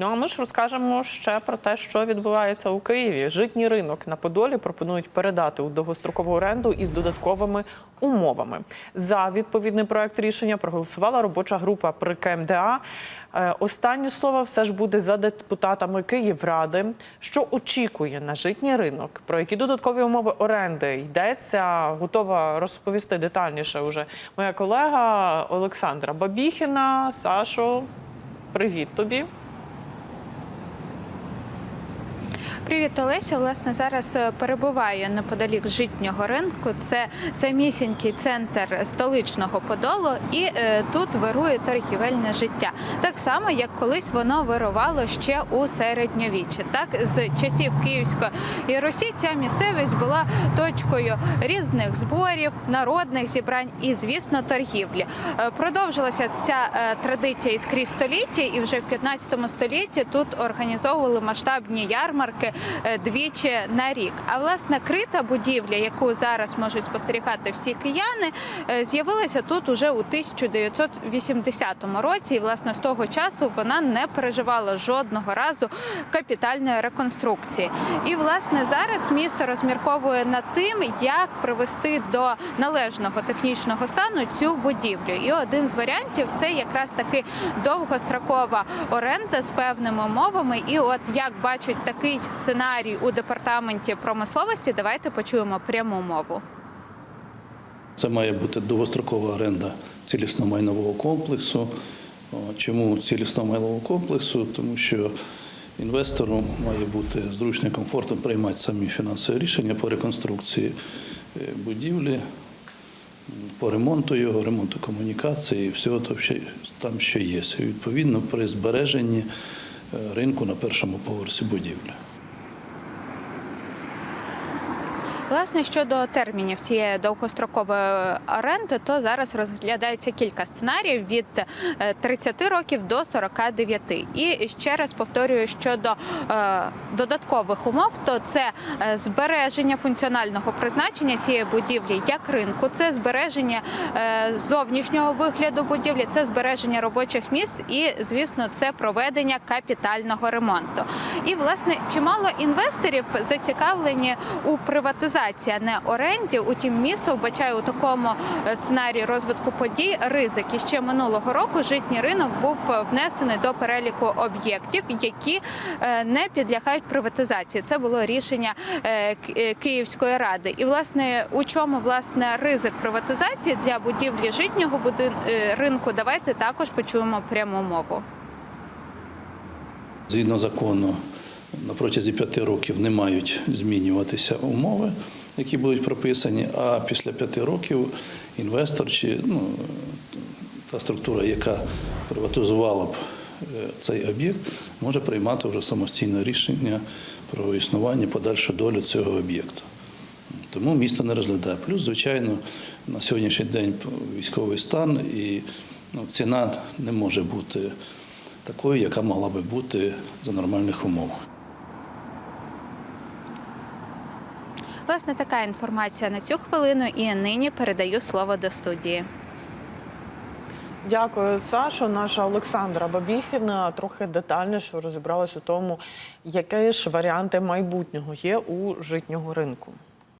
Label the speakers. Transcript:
Speaker 1: Ну а ми ж розкажемо ще про те, що відбувається у Києві. Житній ринок на Подолі пропонують передати у довгострокову оренду із додатковими умовами. За відповідний проект рішення проголосувала робоча група при КМДА. Е, Останнє слово все ж буде за депутатами Київради, що очікує на житній ринок. Про які додаткові умови оренди йдеться, готова розповісти детальніше. Уже моя колега Олександра Бабіхіна. Сашо, привіт тобі.
Speaker 2: Привіт, Олеся. Власне, зараз е, перебуваю неподалік житнього ринку. Це самісінький центр столичного подолу, і е, тут вирує торгівельне життя. Так само, як колись воно вирувало ще у середньовіччі. Так, з часів Київської Русі ця місцевість була точкою різних зборів, народних зібрань і, звісно, торгівлі. Е, Продовжилася ця е, традиція і скрізь століття, і вже в 15 столітті тут організовували масштабні ярмарки двічі на рік. А власне крита будівля, яку зараз можуть спостерігати всі кияни, е, з'явилася тут уже у 1980 році. І власне з того часу вона не переживала жодного разу капітальної реконструкції. І власне зараз місто розмірковує над тим, як привести до належного технічного стану цю будівлю. І один з варіантів це якраз таки довгострокова оренда з певними умовами. І от як бачать такий сценарій у департаменті промисловості, давайте почуємо пряму мову.
Speaker 3: Це має бути довгострокова оренда цілісного майнового комплексу. Чому цілісного майнового комплексу? Тому що інвестору має бути зручно і комфортно приймати самі фінансові рішення по реконструкції е, будівлі, по ремонту його, ремонту комунікації і всього там, що є. Відповідно при збереженні е, ринку на першому поверсі будівлі.
Speaker 2: Власне, щодо термінів цієї довгострокової оренди, то зараз розглядається кілька сценаріїв від е, 30 років до 49. І ще раз повторюю щодо е, додаткових умов, то це е, збереження функціонального призначення цієї будівлі як ринку, це збереження е, зовнішнього вигляду будівлі, це збереження робочих місць і, звісно, це проведення капітального ремонту. І власне чимало інвесторів зацікавлені у приватизації, а не оренді. Утім, місто вбачає у такому е, сценарії розвитку подій ризик. І ще минулого року житній ринок був е, внесений до переліку об'єктів, які е, не підлягають приватизації. Це було рішення Ки- Київської ради. І власне у чому власне ризик приватизації для будівлі житнього будин- ринку? Давайте також почуємо пряму мову.
Speaker 3: Згідно закону, на протязі п'яти років не мають змінюватися умови, які будуть прописані. А після п'яти років інвестор чи ну, та структура, яка приватизувала б е, цей об'єкт, може приймати вже самостійне рішення про існування подальшу долю цього об'єкту. Тому місто не розглядає. Плюс, звичайно, на сьогоднішній день військовий стан і ну, ціна не може бути такою, яка могла би бути за нормальних умов.
Speaker 2: Власне, така інформація на цю хвилину. І нині передаю слово до студії.
Speaker 1: Дякую, Сашо. Наша Олександра Бабіхіна трохи детальніше розібралась у тому, які ж варіанти майбутнього є у житнього ринку.